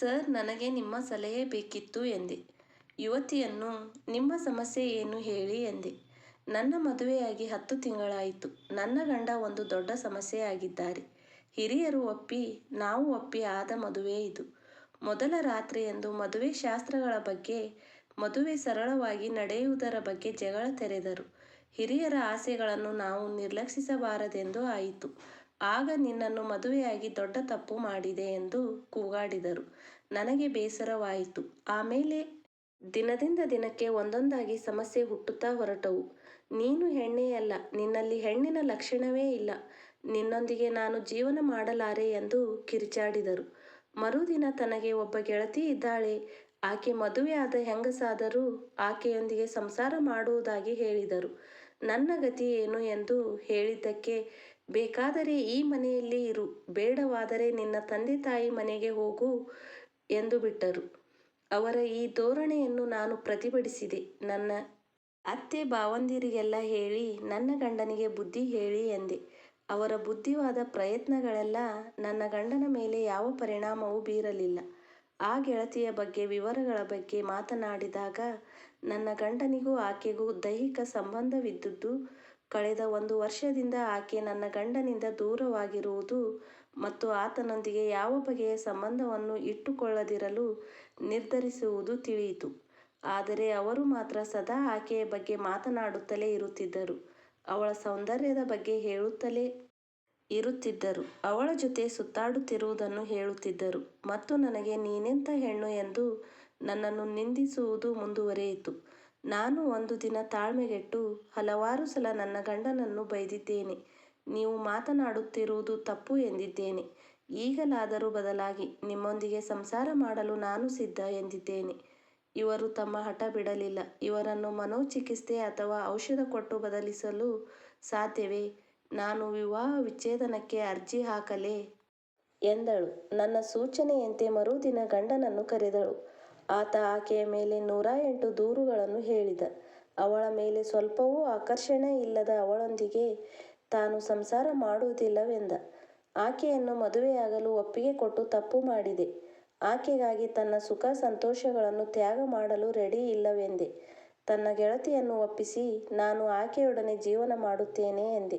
Sir ನನಗೆ ನಿಮ್ಮ ಸಲಹೆ ಬೇಕಿತ್ತು ಎಂದೆ. ಯುವತಿಯನ್ನು ನಿಮ್ಮ ಸಮಸ್ಯೆ ಏನು ಹೇಳಿ ಎಂದೆ. ನನ್ನ ಮದುವೆಯಾಗಿ ಹತ್ತು ತಿಂಗಳಾಯಿತು. ನನ್ನ ಗಂಡ ಒಂದು ದೊಡ್ಡ ಸಮಸ್ಯೆಯಾಗಿದ್ದಾರೆ. ಹಿರಿಯರು ಒಪ್ಪಿ, ನಾವು ಒಪ್ಪಿ ಆದ ಮದುವೆ ಇದು. ಮೊದಲ ರಾತ್ರಿಯಂದು ಮದುವೆ ಶಾಸ್ತ್ರಗಳ ಬಗ್ಗೆ, ಮದುವೆ ಸರಳವಾಗಿ ನಡೆಯುವುದರ ಬಗ್ಗೆ ಜಗಳ ತೆರೆದರು. ಹಿರಿಯರ ಆಸೆಗಳನ್ನು ನಾವು ನಿರ್ಲಕ್ಷಿಸಬಾರದೆಂದು ಆಯಿತು. ಆಗ ನಿನ್ನನ್ನು ಮದುವೆಯಾಗಿ ದೊಡ್ಡ ತಪ್ಪು ಮಾಡಿದೆ ಎಂದು ಕೂಗಾಡಿದರು. ನನಗೆ ಬೇಸರವಾಯಿತು. ಆಮೇಲೆ ದಿನದಿಂದ ದಿನಕ್ಕೆ ಒಂದೊಂದಾಗಿ ಸಮಸ್ಯೆ ಹುಟ್ಟುತ್ತಾ ಹೊರಟವು. ನೀನು ಹೆಣ್ಣೇ ಅಲ್ಲ, ನಿನ್ನಲ್ಲಿ ಹೆಣ್ಣಿನ ಲಕ್ಷಣವೇ ಇಲ್ಲ, ನಿನ್ನೊಂದಿಗೆ ನಾನು ಜೀವನ ಮಾಡಲಾರೆ ಎಂದು ಕಿರಿಚಾಡಿದರು ಮರುದಿನ ತನಗೆ ಒಬ್ಬ ಗೆಳತಿ ಇದ್ದಾಳೆ, ಆಕೆ ಮದುವೆಯಾದ ಹೆಂಗಸಾದರೂ ಆಕೆಯೊಂದಿಗೆ ಸಂಸಾರ ಮಾಡುವುದಾಗಿ ಹೇಳಿದರು. ನನ್ನ ಗತಿ ಏನು ಎಂದು ಹೇಳಿದ್ದಕ್ಕೆ ಬೇಕಾದರೆ ಈ ಮನೆಯಲ್ಲಿ ಇರು, ಬೇಡವಾದರೆ ನಿನ್ನ ತಂದೆ ತಾಯಿ ಮನೆಗೆ ಹೋಗು ಎಂದು ಬಿಟ್ಟರು ಅವರ ಈ ಧೋರಣೆಯನ್ನು ನಾನು ಪ್ರತಿಭಟಿಸಿದೆ. ನನ್ನ ಅತ್ತೆ ಭಾವಂದಿರಿಗೆಲ್ಲ ಹೇಳಿ ನನ್ನ ಗಂಡನಿಗೆ ಬುದ್ಧಿ ಹೇಳಿ ಎಂದೆ. ಅವರ ಬುದ್ಧಿವಾದ ಪ್ರಯತ್ನಗಳೆಲ್ಲ ನನ್ನ ಗಂಡನ ಮೇಲೆ ಯಾವ ಪರಿಣಾಮವೂ ಬೀರಲಿಲ್ಲ. ಆ ಗೆಳತಿಯ ಬಗ್ಗೆ ವಿವರಗಳ ಬಗ್ಗೆ ಮಾತನಾಡಿದಾಗ ನನ್ನ ಗಂಡನಿಗೂ ಆಕೆಗೂ ದೈಹಿಕ ಸಂಬಂಧವಿದ್ದುದು, ಕಳೆದ ಒಂದು ವರ್ಷದಿಂದ ಆಕೆ ನನ್ನ ಗಂಡನಿಂದ ದೂರವಾಗಿರುವುದು ಮತ್ತು ಆತನೊಂದಿಗೆ ಯಾವ ಬಗೆಯ ಸಂಬಂಧವನ್ನು ಇಟ್ಟುಕೊಳ್ಳದಿರಲು ನಿರ್ಧರಿಸುವುದು ತಿಳಿಯಿತು. ಆದರೆ ಅವರು ಮಾತ್ರ ಸದಾ ಆಕೆಯ ಬಗ್ಗೆ ಮಾತನಾಡುತ್ತಲೇ ಇರುತ್ತಿದ್ದರು, ಅವಳ ಸೌಂದರ್ಯದ ಬಗ್ಗೆ ಹೇಳುತ್ತಲೇ ಇರುತ್ತಿದ್ದರು, ಅವಳ ಜೊತೆ ಸುತ್ತಾಡುತ್ತಿರುವುದನ್ನು ಹೇಳುತ್ತಿದ್ದರು ಮತ್ತು ನನಗೆ ನೀನೆಂಥ ಹೆಣ್ಣು ಎಂದು ನನ್ನನ್ನು ನಿಂದಿಸುವುದು ಮುಂದುವರೆಯಿತು. ನಾನು ಒಂದು ದಿನ ತಾಳ್ಮೆಗೆಟ್ಟು ಹಲವಾರು ಸಲ ನನ್ನ ಗಂಡನನ್ನು ಬೈದಿದ್ದೇನೆ. ನೀವು ಮಾತನಾಡುತ್ತಿರುವುದು ತಪ್ಪು ಎಂದಿದ್ದೇನೆ. ಈಗಲಾದರೂ ಬದಲಾಗಿ, ನಿಮ್ಮೊಂದಿಗೆ ಸಂಸಾರ ಮಾಡಲು ನಾನು ಸಿದ್ಧ ಎಂದಿದ್ದೇನೆ. ಇವರು ತಮ್ಮ ಹಠ ಬಿಡಲಿಲ್ಲ. ಇವರನ್ನು ಮನೋಚಿಕಿತ್ಸೆ ಅಥವಾ ಔಷಧ ಕೊಟ್ಟು ಬದಲಿಸಲು ಸಾಧ್ಯವೇ, ನಾನು ವಿವಾಹ ವಿಚ್ಛೇದನಕ್ಕೆ ಅರ್ಜಿ ಹಾಕಲೇ ಎಂದಳು. ನನ್ನ ಸೂಚನೆಯಂತೆ ಮರುದಿನ ಗಂಡನನ್ನು ಕರೆದಳು. ಆತ ಆಕೆಯ ಮೇಲೆ ನೂರ ಎಂಟು ದೂರುಗಳನ್ನು ಹೇಳಿದ. ಅವಳ ಮೇಲೆ ಸ್ವಲ್ಪವೂ ಆಕರ್ಷಣೆ ಇಲ್ಲದ ಅವಳೊಂದಿಗೆ ತಾನು ಸಂಸಾರ ಮಾಡುವುದಿಲ್ಲವೆಂದ. ಆಕೆಯನ್ನು ಮದುವೆಯಾಗಲು ಒಪ್ಪಿಗೆ ಕೊಟ್ಟು ತಪ್ಪು ಮಾಡಿದೆ. ಆಕೆಗಾಗಿ ತನ್ನ ಸುಖ ಸಂತೋಷಗಳನ್ನು ತ್ಯಾಗ ಮಾಡಲು ರೆಡಿ ಇಲ್ಲವೆಂದೆ. ತನ್ನ ಗೆಳತಿಯನ್ನು ಒಪ್ಪಿಸಿ ನಾನು ಆಕೆಯೊಡನೆ ಜೀವನ ಮಾಡುತ್ತೇನೆ ಎಂದೆ.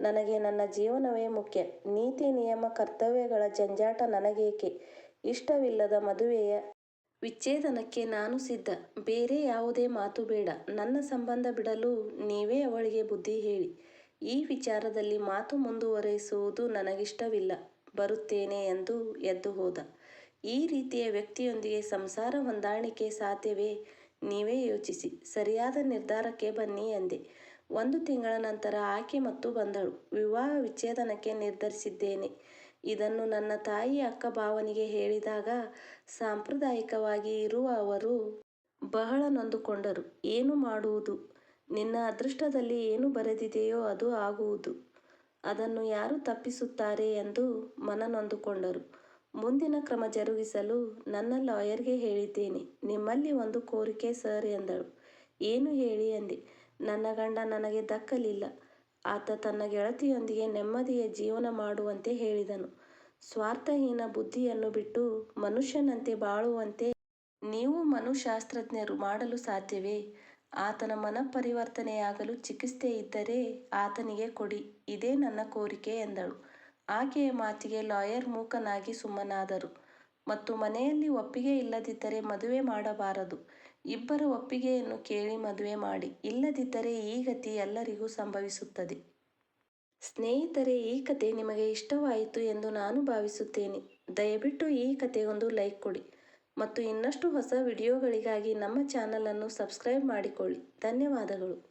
ನನಗೆ ನನ್ನ ಜೀವನವೇ ಮುಖ್ಯ. ನೀತಿ ನಿಯಮ ಕರ್ತವ್ಯಗಳ ಜಂಜಾಟ ನನಗೇಕೆ, ಇಷ್ಟವಿಲ್ಲದ ಮದುವೆಯ ವಿಚ್ಛೇದನಕ್ಕೆ ನಾನು ಸಿದ್ಧ. ಬೇರೆ ಯಾವುದೇ ಮಾತು ಬೇಡ. ನನ್ನ ಸಂಬಂಧ ಬಿಡಲು ನೀವೇ ಅವಳಿಗೆ ಬುದ್ಧಿ ಹೇಳಿ. ಈ ವಿಚಾರದಲ್ಲಿ ಮಾತು ಮುಂದುವರೆಸುವುದು ನನಗಿಷ್ಟವಿಲ್ಲ. ಬರುತ್ತೇನೆ ಎಂದು ಎದ್ದು ಹೋದ. ಈ ರೀತಿಯ ವ್ಯಕ್ತಿಯೊಂದಿಗೆ ಸಂಸಾರ ಹೊಂದಾಣಿಕೆ ಸಾಧ್ಯವೇ ನೀವೇ ಯೋಚಿಸಿ, ಸರಿಯಾದ ನಿರ್ಧಾರಕ್ಕೆ ಬನ್ನಿ ಎಂದೆ. ಒಂದು ತಿಂಗಳ ನಂತರ ಆಕೆ ಮತ್ತು ಬಂದಳು. ವಿವಾಹ ವಿಚ್ಛೇದನಕ್ಕೆ ನಿರ್ಧರಿಸಿದ್ದೇನೆ. ಇದನ್ನು ನನ್ನ ತಾಯಿ ಅಕ್ಕ ಭಾವನಿಗೆ ಹೇಳಿದಾಗ ಸಾಂಪ್ರದಾಯಿಕವಾಗಿ ಇರುವ ಅವರು ಬಹಳ ನೊಂದುಕೊಂಡರು. ಏನು ಮಾಡುವುದು, ನಿನ್ನ ಅದೃಷ್ಟದಲ್ಲಿ ಏನು ಬರೆದಿದೆಯೋ ಅದು ಆಗುವುದು, ಅದನ್ನು ಯಾರು ತಪ್ಪಿಸುತ್ತಾರೆ ಎಂದು ಮನ ನೊಂದುಕೊಂಡರು. ಮುಂದಿನ ಕ್ರಮ ಜರುಗಿಸಲು ನನ್ನ ಲಾಯರ್ಗೆ ಹೇಳಿದ್ದೇನೆ. ನಿಮ್ಮಲ್ಲಿ ಒಂದು ಕೋರಿಕೆ ಸರ್ ಎಂದಳು. ಏನು ಹೇಳಿ ಎಂದೆ. ನನ್ನ ಗಂಡ ನನಗೆ ದಕ್ಕಲಿಲ್ಲ. ಆತ ತನ್ನ ಗೆಳತಿಯೊಂದಿಗೆ ನೆಮ್ಮದಿಯ ಜೀವನ ಮಾಡುವಂತೆ ಹೇಳಿದನು. ಸ್ವಾರ್ಥಹೀನ ಬುದ್ಧಿಯನ್ನು ಬಿಟ್ಟು ಮನುಷ್ಯನಂತೆ ಬಾಳುವಂತೆ ನೀವು ಮನುಶಾಸ್ತ್ರಜ್ಞರು ಮಾಡಲು ಸಾಧ್ಯವೇ, ಆತನ ಮನಃಪರಿವರ್ತನೆಯಾಗಲು ಚಿಕಿತ್ಸೆ ಇದ್ದರೆ ಆತನಿಗೆ ಕೊಡಿ, ಇದೇ ನನ್ನ ಕೋರಿಕೆ ಎಂದಳು. ಆಕೆಯ ಮಾತಿಗೆ ಲಾಯರ್ ಮೂಕನಾಗಿ ಸುಮ್ಮನಾದರು ಮತ್ತು ಮನೆಯಲ್ಲಿ ಒಪ್ಪಿಗೆ ಇಲ್ಲದಿದ್ದರೆ ಮದುವೆ ಮಾಡಬಾರದು, ಇಬ್ಬರ ಒಪ್ಪಿಗೆಯನ್ನು ಕೇಳಿ ಮದುವೆ ಮಾಡಿ, ಇಲ್ಲದಿದ್ದರೆ ಈ ಗತಿ ಎಲ್ಲರಿಗೂ ಸಂಭವಿಸುತ್ತದೆ. ಸ್ನೇಹಿತರೆ ಈ ಕತೆ ನಿಮಗೆ ಇಷ್ಟವಾಯಿತು ಎಂದು ನಾನು ಭಾವಿಸುತ್ತೇನೆ. ದಯವಿಟ್ಟು ಈ ಕಥೆಗೊಂದು ಲೈಕ್ ಕೊಡಿ ಮತ್ತು ಇನ್ನಷ್ಟು ಹೊಸ ವಿಡಿಯೋಗಳಿಗಾಗಿ ನಮ್ಮ ಚಾನಲನ್ನು ಸಬ್ಸ್ಕ್ರೈಬ್ ಮಾಡಿಕೊಳ್ಳಿ. ಧನ್ಯವಾದಗಳು.